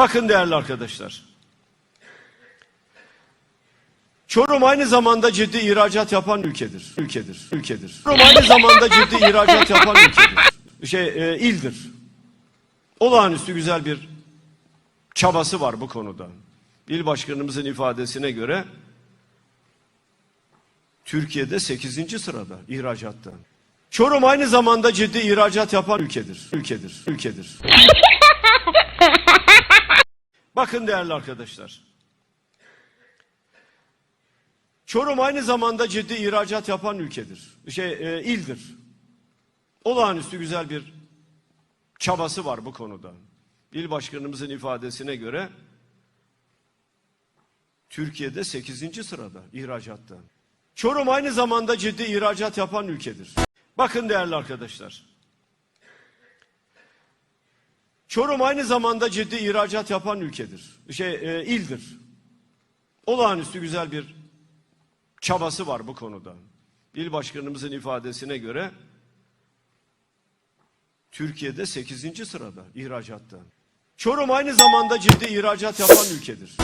Bakın değerli arkadaşlar. Çorum aynı zamanda ciddi ihracat yapan ülkedir. Ülkedir. Ülkedir. Çorum aynı zamanda ciddi ihracat yapan ülkedir. Şey, e, ildir. Olağanüstü güzel bir çabası var bu konuda. İl başkanımızın ifadesine göre Türkiye'de 8. sırada ihracatta. Çorum aynı zamanda ciddi ihracat yapan ülkedir. Ülkedir. Ülkedir. Bakın değerli arkadaşlar. Çorum aynı zamanda ciddi ihracat yapan ülkedir. Şey, e, ildir. Olağanüstü güzel bir çabası var bu konuda. İl başkanımızın ifadesine göre Türkiye'de 8. sırada ihracatta. Çorum aynı zamanda ciddi ihracat yapan ülkedir. Bakın değerli arkadaşlar. Çorum aynı zamanda ciddi ihracat yapan ülkedir. Şey, e, ildir. Olağanüstü güzel bir çabası var bu konuda. İl başkanımızın ifadesine göre Türkiye'de 8. sırada ihracatta. Çorum aynı zamanda ciddi ihracat yapan ülkedir.